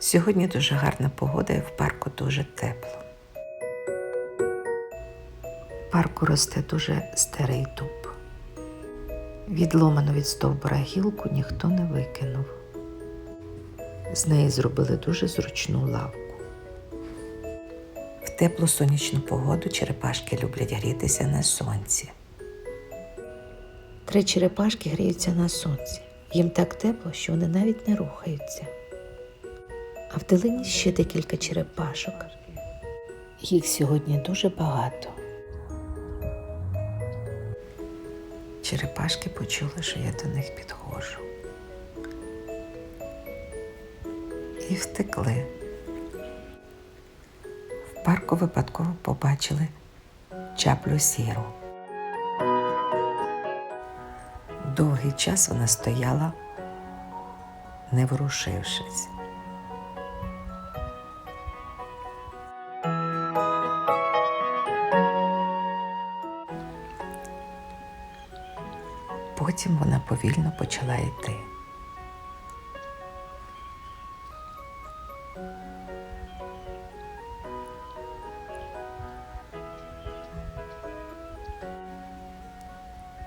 Сьогодні дуже гарна погода і в парку дуже тепло. В парку росте дуже старий дуб. Відломану від стовбура гілку ніхто не викинув. З неї зробили дуже зручну лавку. В теплу сонячну погоду черепашки люблять грітися на сонці. Три черепашки гріються на сонці. Їм так тепло, що вони навіть не рухаються. А вдалині ще декілька черепашок. Їх сьогодні дуже багато. Черепашки почули, що я до них підходжу. І втекли. В парку випадково побачили чаплю сіру. Довгий час вона стояла, не ворушившись. Потім вона повільно почала йти.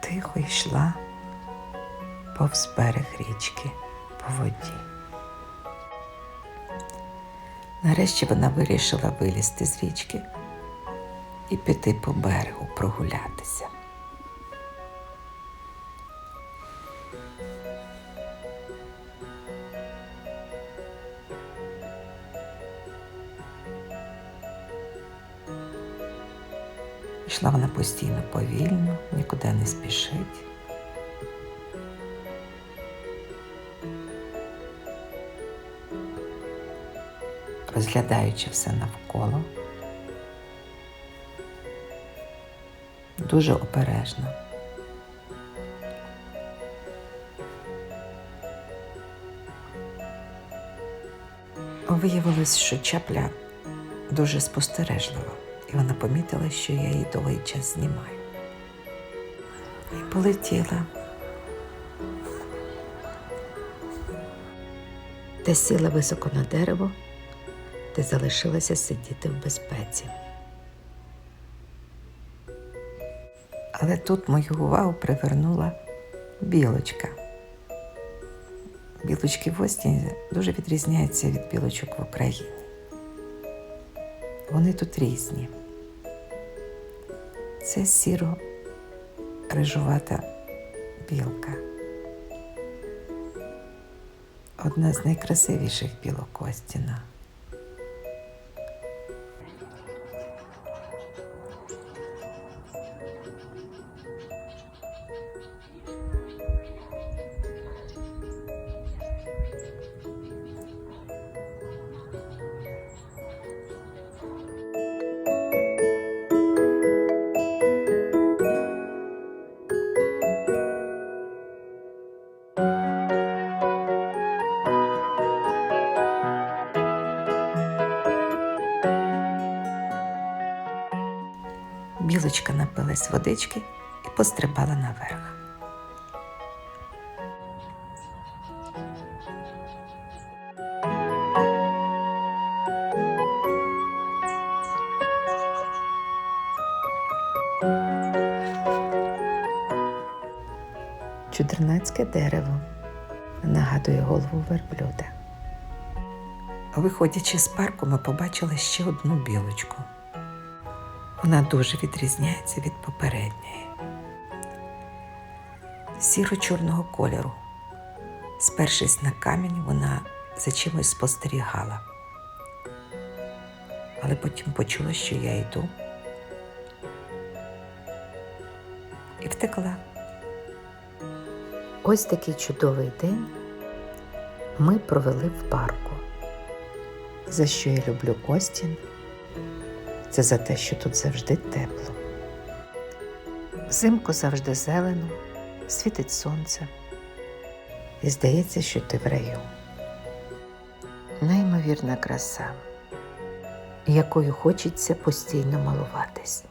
Тихо йшла повз берег річки по воді. Нарешті вона вирішила вилізти з річки і піти по берегу прогулятися. Йшла вона постійно повільно, нікуди не спішить. Розглядаючи все навколо, дуже обережно. Виявилось, що чапля дуже спостережлива, і вона помітила, що я її довгий час знімаю. І полетіла. Де сіла високо на дерево, де залишилася сидіти в безпеці. Але тут мою увагу привернула білочка. Білочки в Остіні дуже відрізняються від білочок в Україні. Вони тут різні. Це сіро рижувата білка. Одна з найкрасивіших білок Остіна. Білочка напилась водички і пострибала наверх. Чудернацьке дерево нагадує голову верблюда. Виходячи з парку, ми побачили ще одну білочку. Вона дуже відрізняється від попередньої. Сіро-чорного кольору. Спершись на камінь, вона за чимось спостерігала. Але потім почула, що я йду. І втекла. Ось такий чудовий день ми провели в парку. За що я люблю Остін? Це за те, що тут завжди тепло. Взимку завжди зелено, світить сонце. І здається, що ти в раю. Неймовірна краса, якою хочеться постійно малуватись.